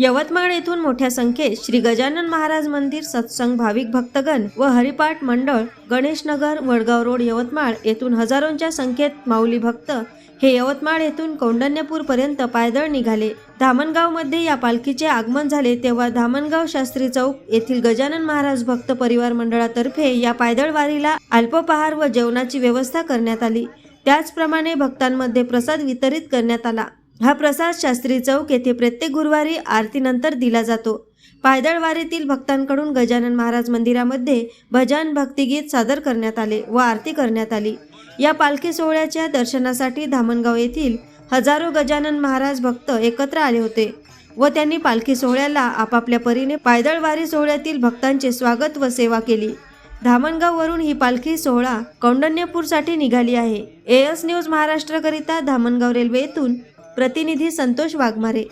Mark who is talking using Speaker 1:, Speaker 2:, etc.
Speaker 1: यवतमाळ येथून मोठ्या संख्येत श्री गजानन महाराज मंदिर सत्संग भाविक भक्तगण व हरिपाठ मंडळ गणेशनगर वडगाव रोड यवतमाळ येथून हजारोंच्या संख्येत माऊली भक्त हे यवतमाळ येथून कौंडण्यपूर पर्यंत पायदळ निघाले. धामणगावमध्ये या पालखीचे आगमन झाले तेव्हा धामणगाव शास्त्री चौक येथील गजानन महाराज भक्त परिवार मंडळातर्फे या पायदळ वारीला अल्पोपहार व जेवणाची व्यवस्था करण्यात आली. त्याचप्रमाणे भक्तांमध्ये प्रसाद वितरित करण्यात आला. हा प्रसाद शास्त्री चौक येथे प्रत्येक गुरुवारी आरतीनंतर दिला जातो. पायदळ वारीतील भक्तांकडून गजानन महाराज मंदिरामध्ये भजन भक्तिगीत सादर करण्यात आले व आरती करण्यात आली. या पालखी सोहळ्याच्या दर्शनासाठी धामणगाव येथील हजारो गजानन महाराज भक्त एकत्र आले होते व त्यांनी पालखी सोहळ्याला आपापल्या परीने पायदळ वारी सोहळ्यातील भक्तांचे स्वागत व सेवा केली. धामणगाववरून ही पालखी सोहळा कौंडण्यपूरसाठी निघाली आहे. एएस न्यूज महाराष्ट्रकरिता धामणगाव रेल्वे येथून प्रतिनिधी संतोष वाघमारे.